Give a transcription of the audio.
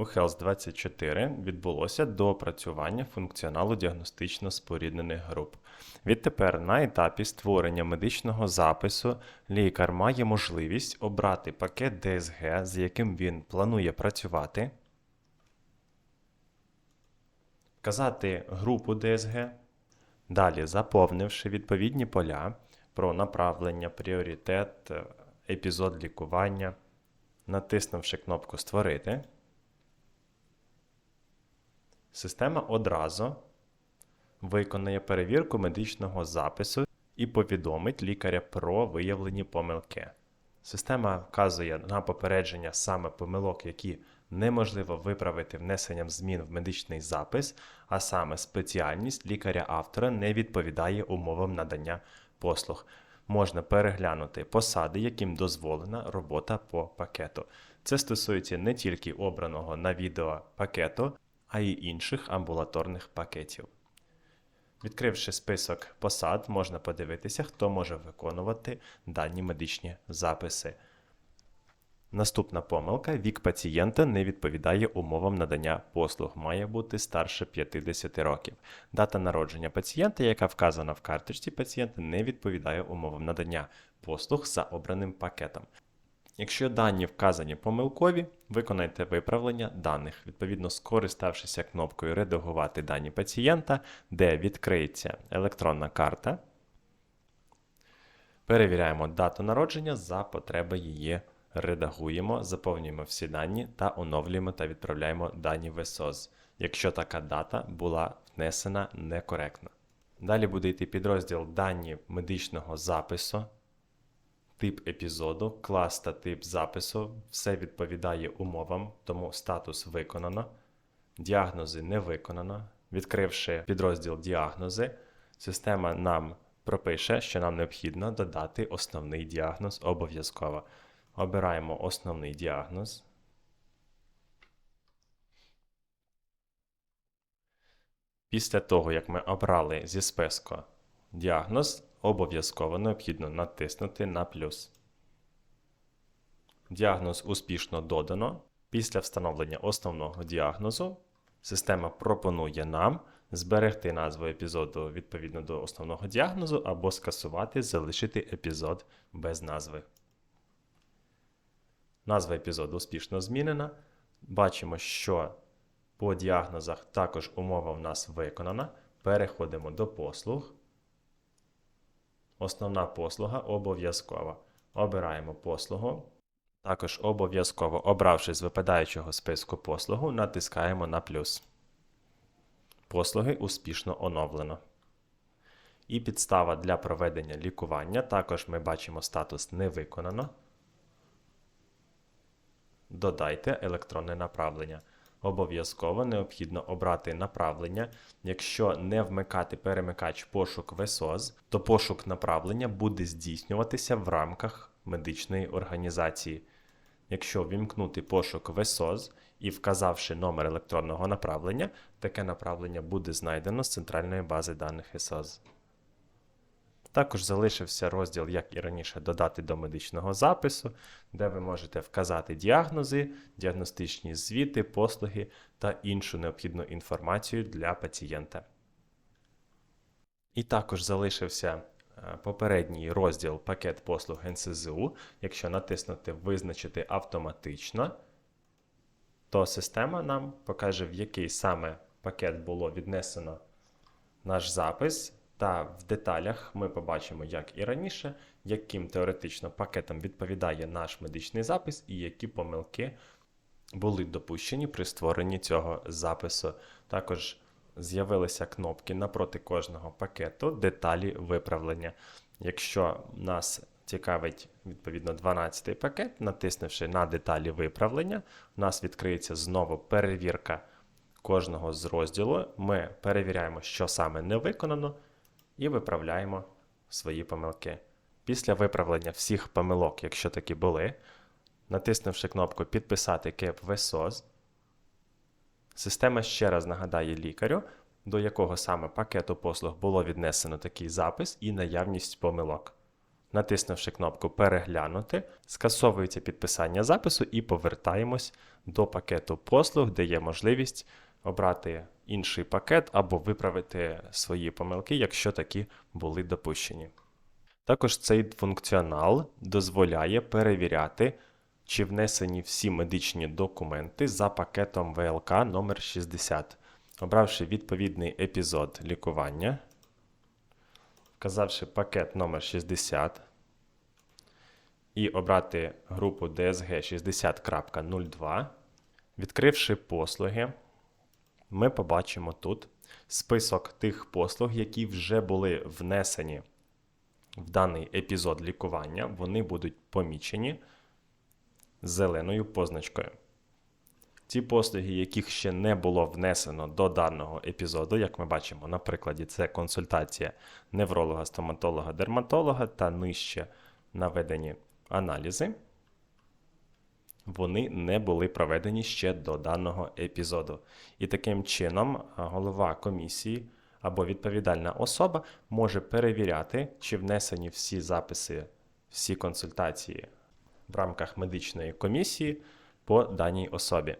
У Health 24 відбулося доопрацювання функціоналу діагностично споріднених груп. Відтепер на етапі створення медичного запису лікар має можливість обрати пакет DSG, з яким він планує працювати, вказати групу DSG, далі заповнивши відповідні поля про направлення, пріоритет, епізод лікування, натиснувши кнопку Створити. Система одразу виконає перевірку медичного запису і повідомить лікаря про виявлені помилки. Система вказує на попередження саме помилок, які неможливо виправити внесенням змін в медичний запис, а саме спеціальність лікаря-автора не відповідає умовам надання послуг. Можна переглянути посади, яким дозволена робота по пакету. Це стосується не тільки обраного на відео пакету, а й інших амбулаторних пакетів. Відкривши список посад, можна подивитися, хто може виконувати дані медичні записи. Наступна помилка: вік пацієнта не відповідає умовам надання послуг, має бути старше 50 років. Дата народження пацієнта, яка вказана в карточці пацієнта, не відповідає умовам надання послуг за обраним пакетом. Якщо дані вказані помилкові, виконайте виправлення даних, відповідно скориставшися кнопкою Редагувати дані пацієнта, де відкриється електронна карта. Перевіряємо дату народження за потреби її редагуємо, заповнюємо всі дані та оновлюємо та відправляємо дані в СОЗ, якщо така дата була внесена некоректно. Далі буде йти підрозділ дані медичного запису тип епізоду, клас та тип запису, все відповідає умовам, тому статус виконано, діагнози не виконано. Відкривши підрозділ діагнози, система нам пропише, що нам необхідно додати основний діагноз обов'язково. Обираємо основний діагноз. Після того, як ми обрали зі списку діагноз, обов'язково необхідно натиснути на плюс. Діагноз успішно додано. Після встановлення основного діагнозу система пропонує нам зберегти назву епізоду відповідно до основного діагнозу або скасувати, залишити епізод без назви. Назва епізоду успішно змінена. Бачимо, що по діагнозах також умова в нас виконана. Переходимо до послуг. Основна послуга обов'язкова. Обираємо послугу. Також обов'язково, обравши з випадаючого списку послугу, натискаємо на плюс. Послуги успішно оновлено. І підстава для проведення лікування. Також ми бачимо статус не виконано. Додайте електронне направлення. Обов'язково необхідно обрати направлення. Якщо не вмикати перемикач пошук ВСОЗ, то пошук направлення буде здійснюватися в рамках медичної організації. Якщо вімкнути пошук ВСОЗ і вказавши номер електронного направлення, таке направлення буде знайдено з центральної бази даних СОЗ. Також залишився розділ, як і раніше, додати до медичного запису, де ви можете вказати діагнози, діагностичні звіти, послуги та іншу необхідну інформацію для пацієнта. І також залишився е, попередній розділ пакет послуг НСЗУ. Якщо натиснути Визначити автоматично, то система нам покаже, в який саме пакет було віднесено наш запис. Та в деталях ми побачимо, як і раніше, яким теоретично пакетом відповідає наш медичний запис і які помилки були допущені при створенні цього запису. Також з'явилися кнопки напроти кожного пакету деталі виправлення. Якщо нас цікавить відповідно 12 пакет, натиснувши на деталі виправлення, у нас відкриється знову перевірка кожного з розділу. Ми перевіряємо, що саме не виконано і виправляємо свої помилки. Після виправлення всіх помилок, якщо такі були, натиснувши кнопку Підписати КЕП ВСОЗ, система ще раз нагадає лікарю, до якого саме пакету послуг було віднесено такий запис і наявність помилок. Натиснувши кнопку Переглянути, скасовується підписання запису і повертаємось до пакету послуг, де є можливість обрати інший пакет або виправити свої помилки, якщо такі були допущені. Також цей функціонал дозволяє перевіряти, чи внесені всі медичні документи за пакетом ВЛК номер 60 Обравши відповідний епізод лікування, вказавши пакет номер 60 і обрати групу DSG 60.02, відкривши послуги, ми побачимо тут список тих послуг, які вже були внесені в даний епізод лікування, вони будуть помічені зеленою позначкою. Ті послуги, яких ще не було внесено до даного епізоду, як ми бачимо, на прикладі, це консультація невролога, стоматолога, дерматолога та нижче наведені аналізи, вони не були проведені ще до даного епізоду. І таким чином голова комісії або відповідальна особа може перевіряти, чи внесені всі записи, всі консультації в рамках медичної комісії по даній особі.